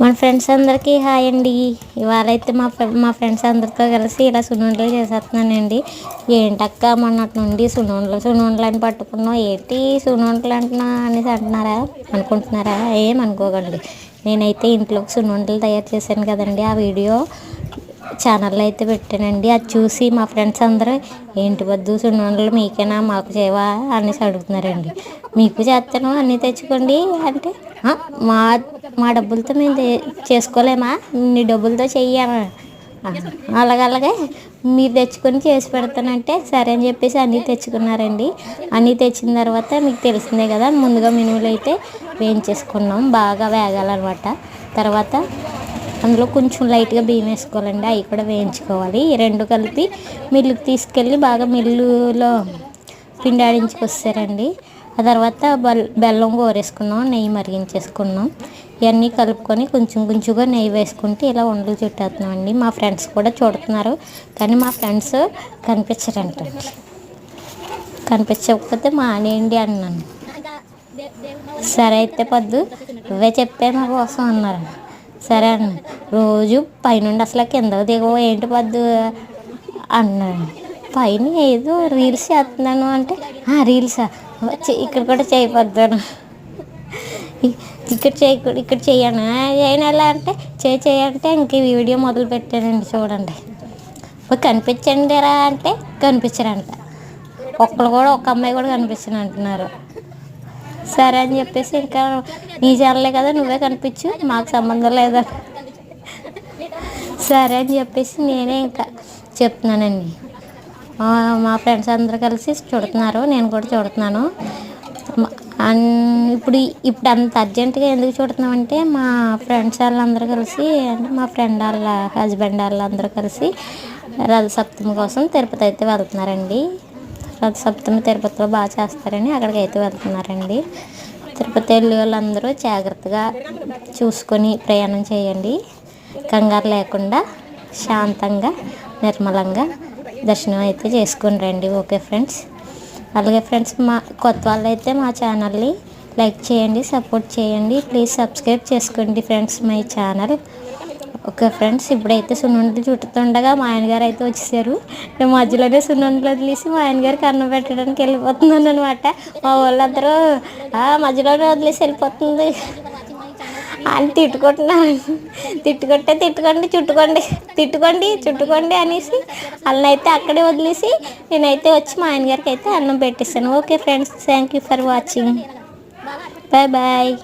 మన ఫ్రెండ్స్ అందరికీ హాయ్ అండి. ఇవాళ అయితే మా మా ఫ్రెండ్స్ అందరితో కలిసి ఇలా సున్నుండలు చేసేస్తున్నానండి. ఏంటక్క మొన్నటి నుండి సున్నుండలు సునుండలు అని పట్టుకున్నాం ఏంటి సున్నుండలు అంటున్నా అనేసి అంటున్నారా? అనుకుంటున్నారా? ఏం అనుకోకండి. నేనైతే ఇంట్లోకి సున్నుండలు తయారు చేశాను కదండి ఆ వీడియో. ఛానల్లో అయితే పెట్టానండి. అది చూసి మా ఫ్రెండ్స్ అందరూ ఏంటి వద్దు సున్నుండలు మీకేనా? మాకు చేయవా? అనేసి అడుగుతున్నారండి. మీకు చేస్తాను అన్నీ తెచ్చుకోండి. అంటే మా మా డబ్బులతో మేము చేసుకోలేమా? నీ డబ్బులతో చెయ్యమా? అలాగలాగే మీరు తెచ్చుకొని చేసి పెడతానంటే సరే అని చెప్పేసి అన్నీ తెచ్చుకున్నారండి. అన్నీ తెచ్చిన తర్వాత మీకు తెలిసిందే కదా ముందుగా మినుములు అయితే వేయించేసుకున్నాం. బాగా వేగాలన్నమాట. తర్వాత అందులో కొంచెం లైట్గా బియ్యం వేసుకోవాలండి. అవి కూడా వేయించుకోవాలి. రెండు కలిపి మిల్లుకి తీసుకెళ్ళి బాగా మిల్లులో పిండి ఆడించుకొస్తారండి. ఆ తర్వాత బెల్లం కోరేసుకున్నాం నెయ్యి మరిగించేసుకున్నాం. ఇవన్నీ కలుపుకొని కొంచెం కొంచెంగా నెయ్యి వేసుకుంటే ఇలా ఉండలు చుట్టేస్తున్నామండి. మా ఫ్రెండ్స్ కూడా చూడుతున్నారు. కానీ మా ఫ్రెండ్స్ కనిపించరంటండి కనిపించకపోతే మానేయండి అన్నాను. సరే అయితే పొద్దు ఇవే చెప్పే మా కోసం అన్నారు. సరే అన్న. రోజు పైనుండి అసలు కింద దిగవు ఏంటి పద్దు? అన్నాడు పైన ఏదో రీల్స్ చేస్తున్నాను అంటే ఆ రీల్సా? ఇక్కడ కూడా చేయబద్దాను ఇక్కడ చేయ ఇక్కడ చేయను. చేయను ఎలా అంటే చేయ చేయంటే ఇంక వీడియో మొదలు పెట్టానండి చూడండి. కనిపించండి రా అంటే కనిపించరంట. ఒక్కరు కూడా ఒక అమ్మాయి కూడా కనిపించను అంటున్నారు సరే అని చెప్పేసి ఇంకా నీ ఛానలే కదా నువ్వే కనిపించు మాకు సంబంధం లేదా. సరే అని చెప్పేసి నేనే ఇంకా చెప్తున్నానండి. మా ఫ్రెండ్స్ అందరూ కలిసి చూడుతున్నారు నేను కూడా చూడుతున్నాను. ఇప్పుడు ఇప్పుడు అంత అర్జెంటుగా ఎందుకు చూడుతున్నామంటే మా ఫ్రెండ్స్ వాళ్ళందరూ కలిసి అంటే మా ఫ్రెండ్ వాళ్ళ హస్బెండ్ వాళ్ళందరూ కలిసి రథసప్తమి కోసం తిరుపతి అయితే వెళ్తున్నారండి. రథసప్తమి తిరుపతిలో బాగా చేస్తారని అక్కడికి అయితే వెళ్తున్నారండి. తిరుపతి వెళ్ళే వాళ్ళందరూ జాగ్రత్తగా చూసుకొని ప్రయాణం చేయండి. కంగారు లేకుండా శాంతంగా నిర్మలంగా దర్శనం అయితే చేసుకుని రండి. Okay friends? అలాగే ఫ్రెండ్స్ మా కొత్త వాళ్ళు అయితే మా ఛానల్ని లైక్ చేయండి సపోర్ట్ చేయండి. ప్లీజ్ సబ్స్క్రైబ్ చేసుకోండి friends my channel. Okay friends ఇప్పుడైతే సున్నుండలు చుట్టుతుండగా మా ఆయనగారు అయితే వచ్చేసారు. నేను మధ్యలోనే సున్నుండలు వదిలేసి మా ఆయనగారికి అన్నం పెట్టడానికి వెళ్ళిపోతున్నాను అనమాట మా వాళ్ళందరూ మధ్యలోనే వదిలేసి వెళ్ళిపోతుంది. అని తిట్టుకుంటున్నాను. తిట్టుకుంటే తిట్టుకోండి చుట్టుకోండి తిట్టుకోండి చుట్టుకోండి అనేసి అయితే అక్కడే వదిలేసి నేనైతే వచ్చి మా ఆయనగారికి అయితే అన్నం పెట్టేస్తాను okay friends thank you for watching. Bye bye.